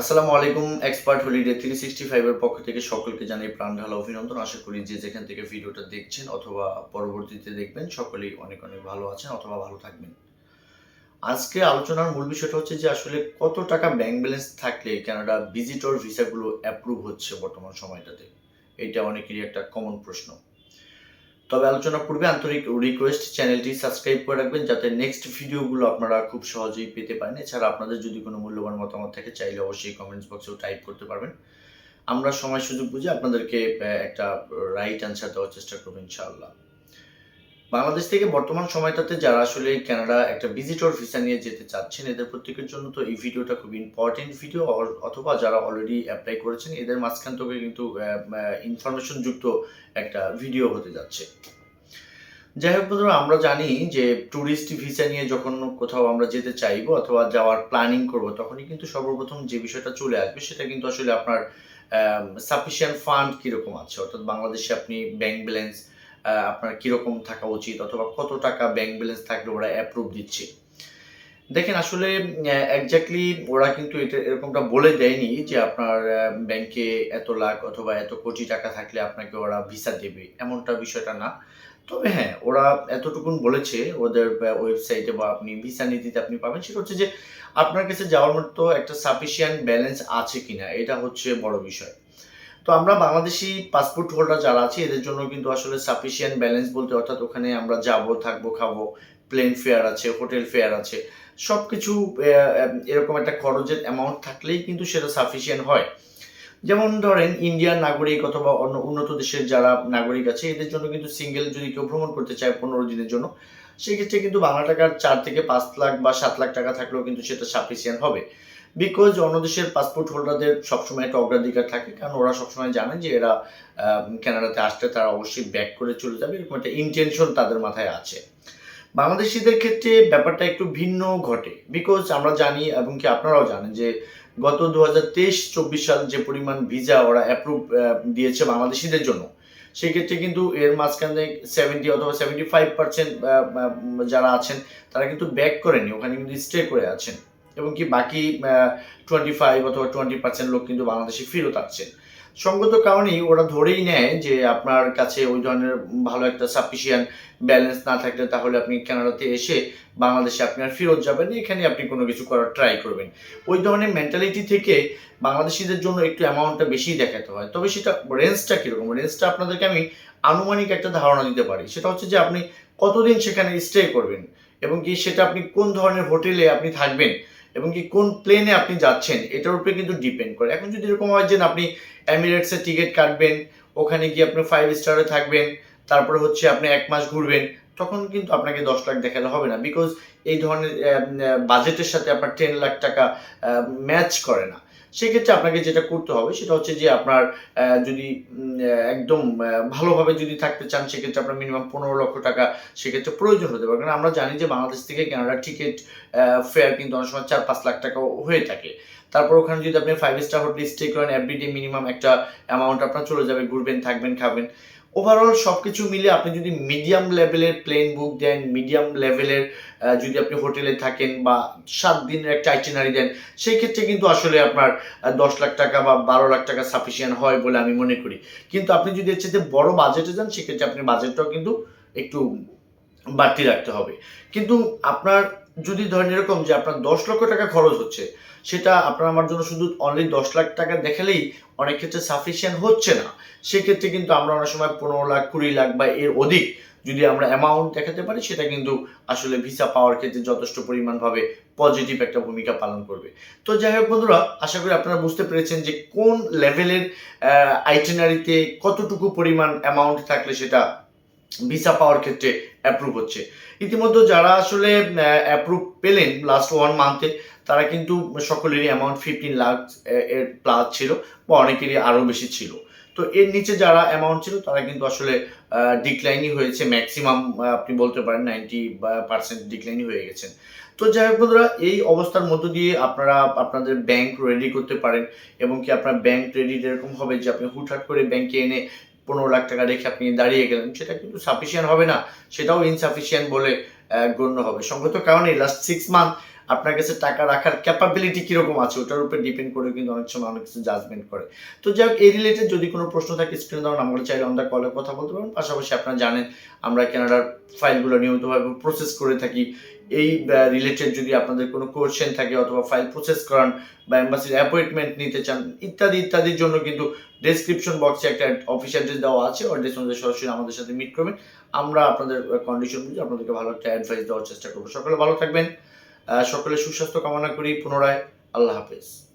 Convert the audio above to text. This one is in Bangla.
আসসালামু আলাইকুম এক্সপার্ট হলিডে থ্রি সিক্সটি ফাইভের পক্ষ থেকে সকলকে জানাই প্রাণ ঢালা অভিনন্দন। আশা করি যে যেখান থেকে ভিডিওটা দেখছেন অথবা পরবর্তীতে দেখবেন, সকলেই অনেক অনেক ভালো আছেন অথবা ভালো থাকবেন। আজকে আলোচনার মূল বিষয়টা হচ্ছে যে আসলে কত টাকা ব্যাংক ব্যালেন্স থাকলে কানাডা ভিজিটর ভিসাগুলো অ্যাপ্রুভ হচ্ছে বর্তমান সময়টাতে? এটা অনেকেরই একটা কমন প্রশ্ন। তবে আলোচনার পূর্বে আন্তরিক রিকোয়েস্ট চ্যানেলটি সাবস্ক্রাইব করে রাখবেন যাতে নেক্সট ভিডিওগুলো আপনারা খুব সহজেই পেতে পারেন। এছাড়া আপনাদের যদি কোনো মূল্যবান মতামত থাকে, চাইলে অবশ্যই কমেন্টস বক্সেও টাইপ করতে পারবেন। আমরা সময় সুযোগ বুঝে আপনাদেরকে একটা রাইট অ্যান্সার দেওয়ার চেষ্টা করব, ইনশাআল্লাহ। বাংলাদেশ থেকে বর্তমান সময়টাতে যারা আসলে কানাডা একটা ভিজিটর ভিসা নিয়ে যেতে চাচ্ছেন, এদের প্রত্যেকের জন্য তো এই ভিডিওটা খুব ইম্পর্টেন্ট ভিডিও অথবা যারা অলরেডি অ্যাপ্লাই করেছেন, এদের মাঝখান থেকে কিন্তু ইনফরমেশন যুক্ত একটা ভিডিও হতে যাচ্ছে। যাই হোক বন্ধুরা, আমরা জানি যে ট্যুরিস্ট ভিসা নিয়ে যখন কোথাও আমরা যেতে চাইব অথবা যাওয়ার প্ল্যানিং করব, তখনই কিন্তু সর্বপ্রথম যে বিষয়টা চলে আসবে, সেটা কিন্তু আসলে আপনার সাফিসিয়েন্ট ফান্ড কীরকম আছে? অর্থাৎ বাংলাদেশে আপনি ব্যাংক ব্যালেন্স আপনার কীরকম থাকা উচিত অথবা কত টাকা ব্যাংক ব্যালেন্স থাকলে ওরা অ্যাপ্রুভ দিচ্ছে? দেখেন আসলে একজাক্টলি ওরা কিন্তু এটা এরকমটা বলে দেয়নি যে আপনার ব্যাংকে এত লাখ অথবা এত কোটি টাকা থাকলে আপনাকে ওরা ভিসা দেবে। এমনটা বিষয়টা না। তবে হ্যাঁ ওরা এতটুকুন বলেছে ওদের ওয়েবসাইটে বা আপনি ভিসা নীতিতে আপনি পাবেন। সেটা হচ্ছে যে আপনার কাছে যাওয়ার মতো একটা সাফিসিয়েন্ট ব্যালেন্স আছে কিনা, এটা হচ্ছে বড় বিষয়। তো আমরা বাংলাদেশি পাসপোর্ট হোল্ডার যারা আছে, এদের জন্য কিন্তু আসলে সাফিসিয়েন্ট ব্যালেন্স বলতে অর্থাৎ ওখানে আমরা যাব, থাকব, খাব প্লেন ফেয়ার আছে হোটেল ফেয়ার আছে সব কিছু এরকম একটা খরচের অ্যামাউন্ট থাকলেই কিন্তু সেটা সাফিসিয়েন্ট হয়। যেমন ধরেন ইন্ডিয়ান নাগরিক অথবা অন্য উন্নত দেশের যারা নাগরিক আছে, এদের জন্য কিন্তু সিঙ্গেল যদি কেউ ভ্রমণ করতে চায় পনেরো দিনের জন্য, সেক্ষেত্রে কিন্তু বাংলা টাকার চার থেকে পাঁচ লাখ বা সাত লাখ টাকা থাকলেও কিন্তু সেটা সাফিসিয়েন্ট হবে। বিকজ অন্য দেশের পাসপোর্ট হোল্ডারদের সবসময় একটা অগ্রাধিকার থাকে, কারণ ওরা সবসময় জানে যে এরা কানাডাতে আসতে তারা অবশ্যই ব্যাক করে চলে যাবে, এরকম একটা ইন্টেনশন তাদের মাথায় আছে। বাংলাদেশিদের ক্ষেত্রে ব্যাপারটা একটু ভিন্ন ঘটে। বিকজ আমরা জানি এবং কি আপনারাও জানেন যে গত দু হাজার তেইশ, চব্বিশ সাল যে পরিমাণ ভিসা ওরা অ্যাপ্রুভ দিয়েছে বাংলাদেশিদের জন্য, সেক্ষেত্রে কিন্তু এর মাঝখানে সেভেন্টি অথবা সেভেন্টি ফাইভ পার্সেন্ট যারা আছেন, তারা কিন্তু ব্যাক করেনি ওখানে কিন্তু স্টে করে আছেন। এবং কি বাকি টোয়েন্টি ফাইভ অথবা টোয়েন্টি পার্সেন্ট লোক কিন্তু বাংলাদেশে ফেরত আসছেন সঙ্গত কারণেই ওরা ধরেই নেয় যে আপনার কাছে ওই ধরনের ভালো একটা সাফিসিয়েন্ট ব্যালেন্স না থাকলে তাহলে আপনি কানাডাতে এসে বাংলাদেশে আপনি আর ফেরত যাবেন এখানে আপনি কোনো কিছু করার ট্রাই করবেন। ওই ধরনের মেন্টালিটি থেকে বাংলাদেশিদের জন্য একটু অ্যামাউন্টটা বেশি দেখাতে হয়। তবে সেটা রেঞ্জটা কীরকম? রেঞ্জটা আপনাদেরকে আমি আনুমানিক একটা ধারণা দিতে পারি। সেটা হচ্ছে যে আপনি কতদিন সেখানে স্টে করবেন এবং কি সেটা আপনি কোন ধরনের হোটেলে আপনি থাকবেন এবং কি কোন প্লেনে আপনি যাচ্ছেন, এটার উপরে কিন্তু ডিপেন্ড করে। এখন যদি এরকম হয় যে আপনি অ্যামিরেটসের টিকিট কাটবেন, ওখানে গিয়ে আপনি ফাইভ স্টারে থাকবেন, তারপরে হচ্ছে আপনি এক মাস ঘুরবেন, তখন কিন্তু আপনাকে দশ লাখ দেখালে হবে না। বিকজ এই ধরনের বাজেটের সাথে আপনার টেন লাখ টাকা ম্যাচ করে না। সেক্ষেত্রে আপনাকে যেটা করতে হবে সেটা হচ্ছে যে আপনার যদি একদম ভালোভাবে যদি থাকতে চান সেক্ষেত্রে আপনার মিনিমাম পনেরো লক্ষ টাকা সেক্ষেত্রে প্রয়োজন হতে পারে। কারণ আমরা জানি যে বাংলাদেশ থেকে কানাডার টিকিট ফেয়ার কিন্তু অনেক সময় চার পাঁচ লাখ টাকা হয়ে থাকে। তারপর ওখানে যদি আপনি ফাইভ স্টার হোটেল স্টে করেন এভরিডে মিনিমাম একটা অ্যামাউন্ট আপনার চলে যাবে, ঘুরবেন, থাকবেন, খাবেন। ওভারঅল সব কিছু মিলে আপনি যদি মিডিয়াম লেভেলের প্লেন বুক দেন মিডিয়াম লেভেলের যদি আপনি হোটেলে থাকেন বা সাত দিনের একটা আইটিনারি দেন সেই ক্ষেত্রে কিন্তু আসলে আপনার দশ লাখ টাকা বা বারো লাখ টাকা সাফিসিয়েন্ট হয় বলে আমি মনে করি। কিন্তু আপনি যদি এর চেয়ে বড় বাজেটে যান, সেক্ষেত্রে আপনি বাজেটটাও কিন্তু একটু বাড়তি রাখতে হবে। কিন্তু আপনার যদি ধরেন এরকম যে আপনার দশ লক্ষ টাকা খরচ হচ্ছে, সেটা আপনার আমার জন্য শুধু অনলি দশ লাখ টাকা দেখালেই অনেক ক্ষেত্রে সাফিসিয়েন্ট হচ্ছে না। সেক্ষেত্রে কিন্তু আমরা অনেক সময় পনেরো লাখ, কুড়ি লাখ বা এর অধিক যদি আমরা অ্যামাউন্ট দেখাতে পারি, সেটা কিন্তু আসলে ভিসা পাওয়ার ক্ষেত্রে যথেষ্ট পরিমাণভাবে পজিটিভ একটা ভূমিকা পালন করবে। তো যাই হোক বন্ধুরা, আশা করি আপনারা বুঝতে পেরেছেন যে কোন লেভেলের আইটেনারিতে কতটুকু পরিমাণ অ্যামাউন্ট থাকলে সেটা ভিসা পাওয়ার ক্ষেত্রে অ্যাপ্রুভ হচ্ছে। ইতিমধ্যে যারা আসলে অ্যাপ্রুভ পেলেন লাস্ট ওয়ান মান্থে তারা কিন্তু সকলেরই অ্যামাউন্ট ফিফটিন লাখ এর প্লাস ছিল বা অনেকেরই আরও বেশি ছিল। তো এর নিচে যারা অ্যামাউন্ট ছিল, তারা কিন্তু আসলে ডিক্লাইনই হয়েছে। ম্যাক্সিমাম আপনি বলতে পারেন নাইনটি পার্সেন্ট ডিক্লাইনই হয়ে গেছেন। তো যাই হোক বন্ধুরা, এই অবস্থার মধ্য দিয়ে আপনারা আপনাদের ব্যাংক রেডি করতে পারেন এবং কি আপনার ব্যাংক রেডি এরকম হবে যে আপনি হুটহাট করে ব্যাংকে এনে পনেরো লাখ টাকা রেখে আপনি দাঁড়িয়ে গেলেন, সেটা কিন্তু সাফিসিয়েন্ট হবে না, সেটাও ইনসাফিসিয়েন্ট বলে গণ্য হবে। সঙ্গত কারণে লাস্ট সিক্স মান্থ আপনার কাছে টাকা রাখার ক্যাপাবিলিটি কীরকম আছে, ওটার উপর ডিপেন্ড করে কিন্তু অনেক সময় অনেক কিছু জাজমেন্ট করে। তো যাই হোক এই রিলেটেড যদি কোনো প্রশ্ন থাকে স্ক্রিনে দেওয়া নাম্বার চাইলে আমরা কলে কথা বলতে পারেন পাশাপাশি আপনারা জানেন, আমরা কানাডার ফাইলগুলো নিয়মিতভাবে প্রসেস করে থাকি। এই রিলেটেড যদি আপনাদের কোনো কোয়েশ্চেন থাকে অথবা ফাইল প্রসেস করান বা এম্বাসির অ্যাপয়েন্টমেন্ট নিতে চান, ইত্যাদি, ইত্যাদির জন্য কিন্তু ডেসক্রিপশন বক্সে একটা অফিসিয়াল ড্রেস দেওয়া আছে। অ্যাড্রেস অনুযায়ী সরাসরি আমাদের সাথে মিট করবেন। আমরা আপনাদের কন্ডিশন বুঝে আপনাদেরকে ভালো একটা অ্যাডভাইস দেওয়ার চেষ্টা করব। সকলে ভালো থাকবেন। সকলে সুস্বাস্থ্য কামনা করি পুনরায়। আল্লাহ হাফেজ।